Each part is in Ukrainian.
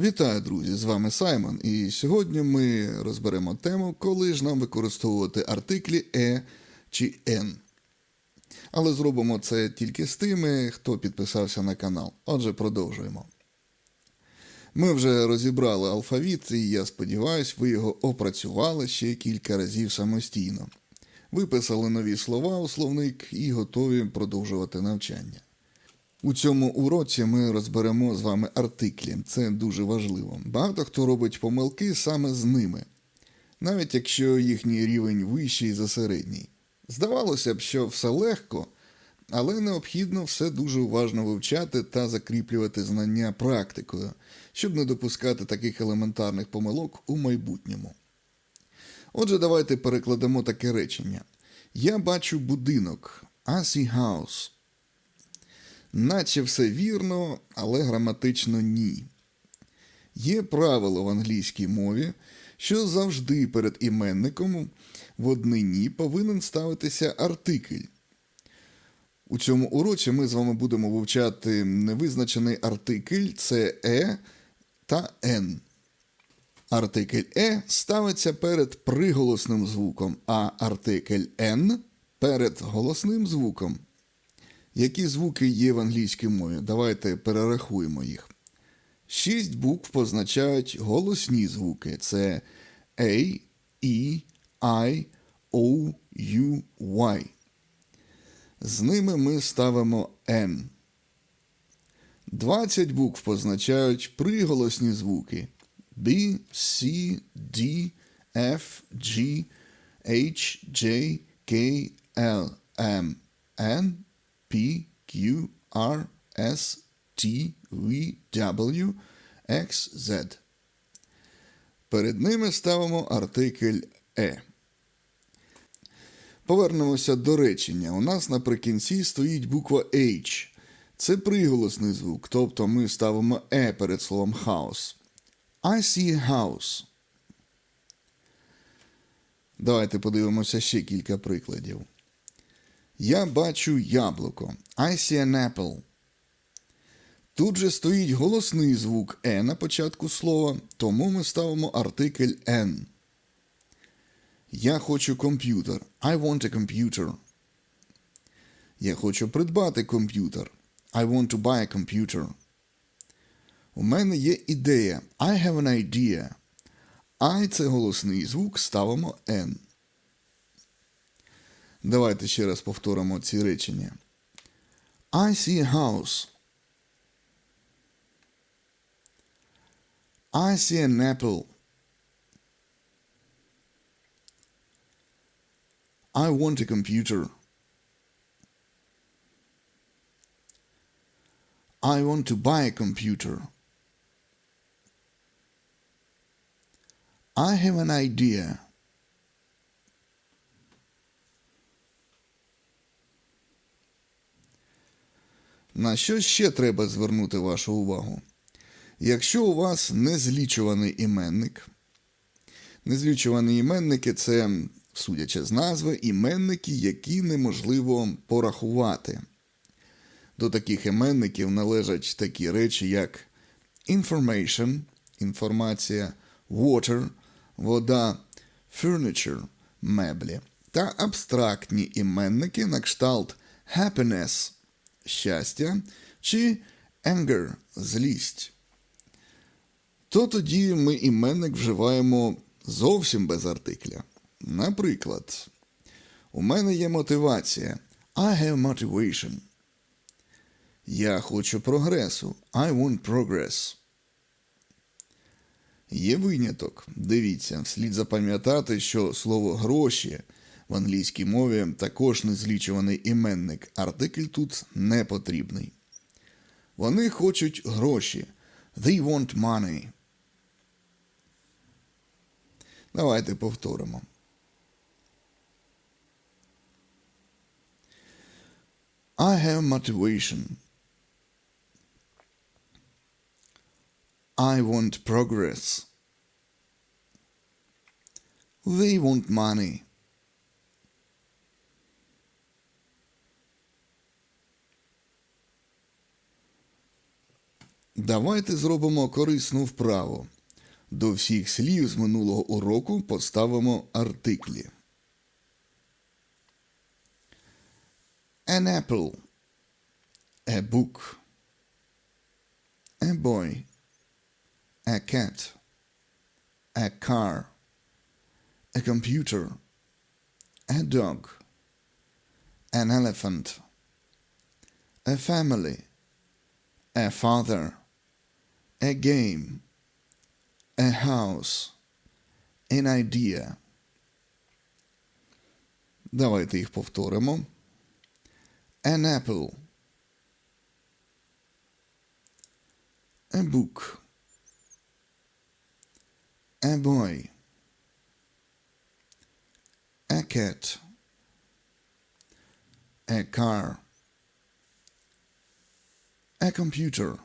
Вітаю, друзі! З вами Саймон, і сьогодні ми розберемо тему, коли ж нам використовувати артиклі е чи н. Але зробимо це тільки з тими, хто підписався на канал. Отже, продовжуємо. Ми вже розібрали алфавіт, і я сподіваюся, ви його опрацювали ще кілька разів самостійно. Виписали нові слова у словник і готові продовжувати навчання. У цьому уроці ми розберемо з вами артиклі. Це дуже важливо. Багато хто робить помилки саме з ними, навіть якщо їхній рівень вищий за середній. Здавалося б, що все легко, але необхідно все дуже уважно вивчати та закріплювати знання практикою, щоб не допускати таких елементарних помилок у майбутньому. Отже, давайте перекладемо таке речення. Я бачу будинок. I see house. Наче все вірно, але граматично ні. Є правило в англійській мові, що завжди перед іменником в однині повинен ставитися артикль. У цьому уроці ми з вами будемо вивчати невизначений артикль це е та н. Артикль е ставиться перед приголосним звуком, а артикль н перед голосним звуком. Які звуки є в англійській мові? Давайте перерахуємо їх. Шість букв позначають голосні звуки: це A, E, I, O, U, Y. З ними ми ставимо N. 20 букв позначають приголосні звуки B, C, D, F, G, H, J, K, L, M, N, P, Q, R, S, T, V, W, X, Z. Перед ними ставимо артикль Е. Повернемося до речення. У нас наприкінці стоїть буква H. Це приголосний звук, тобто ми ставимо Е перед словом house. I see house. Давайте подивимося ще кілька прикладів. Я бачу яблуко. I see an apple. Тут же стоїть голосний звук е на початку слова, тому ми ставимо артикль n. Я хочу комп'ютер. I want a computer. Я хочу придбати комп'ютер. I want to buy a computer. У мене є ідея. I have an idea. I – це голосний звук, ставимо N. Давайте ще раз повторимо ці речення. I see a house. I see an apple. I want a computer. I want to buy a computer. I have an idea. На що ще треба звернути вашу увагу? Якщо у вас незлічуваний іменник, незлічувані іменники це, судячи з назви, іменники, які неможливо порахувати. До таких іменників належать такі речі, як information інформація, water вода, furniture меблі та абстрактні іменники на кшталт happiness щастя чи anger злість. То тоді ми іменник вживаємо зовсім без артикля. Наприклад, у мене є мотивація. I have motivation. Я хочу прогресу. I want progress. Є виняток. Дивіться, слід запам'ятати, що слово гроші в англійській мові також незлічуваний іменник. Артикль тут не потрібний. Вони хочуть гроші. They want money. Давайте повторимо. I have motivation. I want progress. They want money. Давайте зробимо корисну вправу. До всіх слів з минулого уроку поставимо артиклі. An apple. A book. A boy. A cat. A car. A computer. A dog. An elephant. A family. A father. A game. A house. An idea. Давайте їх повторимо. An apple. A book. A boy. A cat. A car. A computer.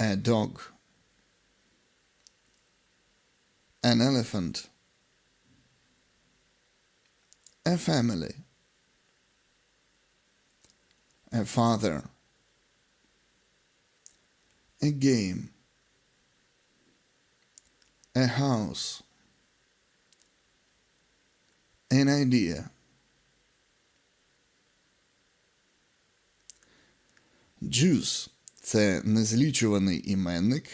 A dog. An elephant. A family. A father. A game. A house. An idea. Juice – це незлічуваний іменник,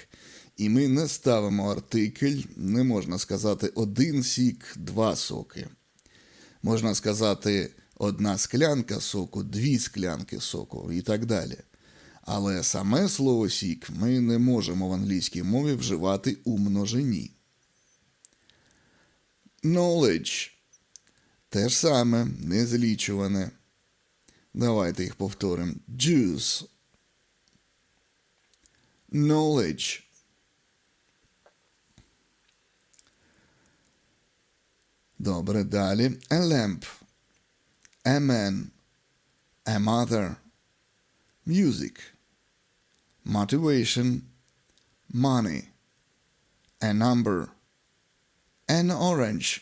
і ми не ставимо артикль, не можна сказати один сік, два соки. Можна сказати одна склянка соку, дві склянки соку і так далі. Але саме слово сік ми не можемо в англійській мові вживати у множині. Knowledge – те ж саме, незлічуване. Давайте їх повторимо. Juice. Knowledge. Добре, далі. A lamp. A man. A mother. Music. Motivation. Money. A number. An orange.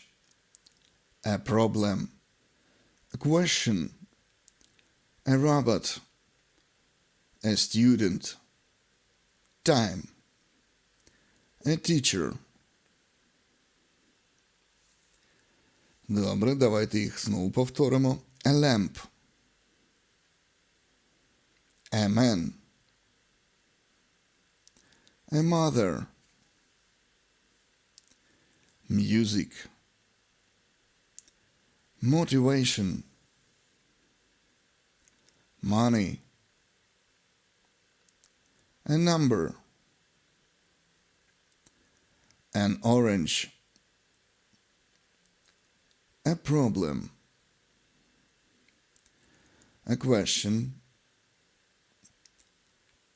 A problem. A question. A robot. A student. Time. A teacher. Добре, давайте їх знову повторимо. A lamp. A man. A mother. Music. Motivation. Money. A number. An orange. A problem. A question.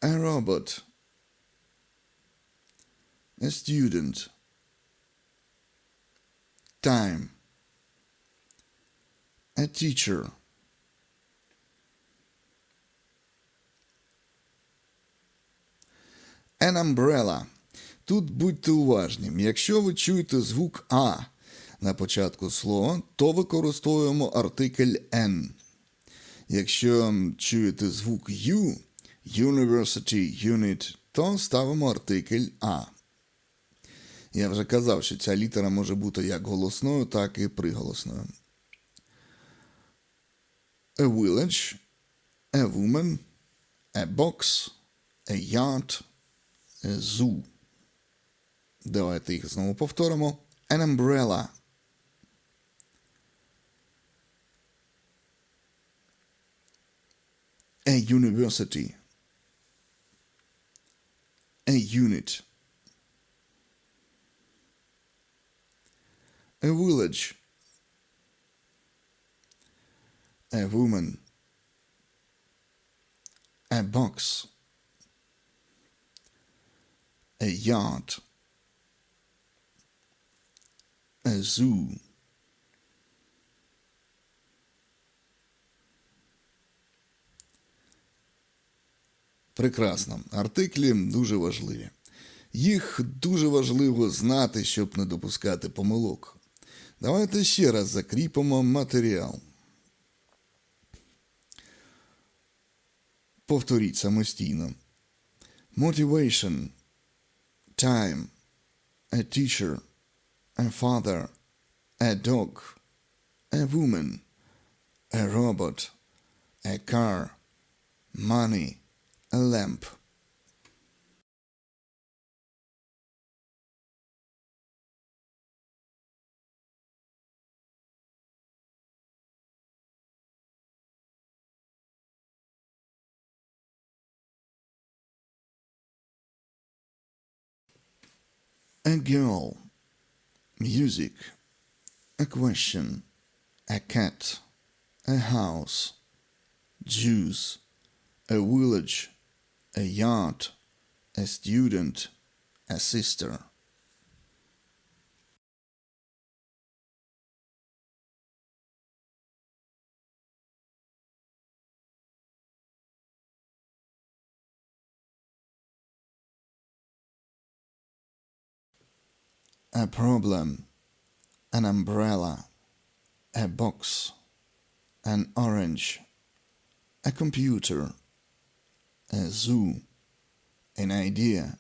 A robot. A student. Time. A teacher. An umbrella. Тут будьте уважні. Якщо ви чуєте звук А на початку слова, то використовуємо артикль N. Якщо чуєте звук U, University Unit, то ставимо артикль А. Я вже казав, що ця літера може бути як голосною, так і приголосною. A village, a woman, a box, a yard, zoo. Давайте їх знову повторимо. An umbrella. A university. A unit. A village. A woman. A box. A yard. A zoo. Прекрасно. Артиклі дуже важливі. Їх дуже важливо знати, щоб не допускати помилок. Давайте ще раз закріпимо матеріал. Повторіть самостійно. Motivation. Time. A teacher. A father. A dog. A woman. A robot. A car. Money. A lamp. A girl. Music. A question. A cat. A house. Jews, A village. A yacht. A student. A sister. A problem. An umbrella. A box. An orange. A computer. A zoo. An idea.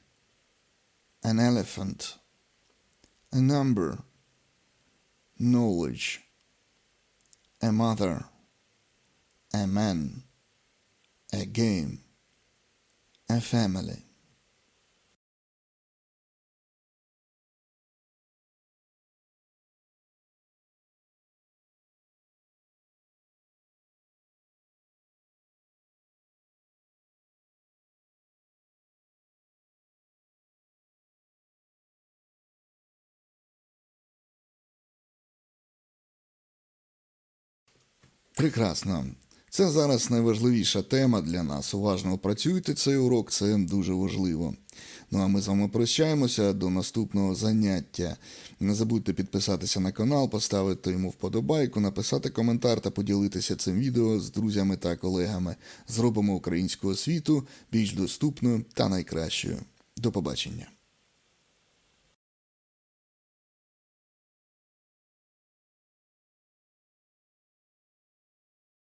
An elephant. A number. Knowledge. A mother. A man. A game. A family. Прекрасно. Це зараз найважливіша тема для нас. Уважно опрацюйте цей урок, це дуже важливо. Ну а ми з вами прощаємося до наступного заняття. Не забудьте підписатися на канал, поставити йому вподобайку, написати коментар та поділитися цим відео з друзями та колегами. Зробимо українську освіту більш доступною та найкращою. До побачення.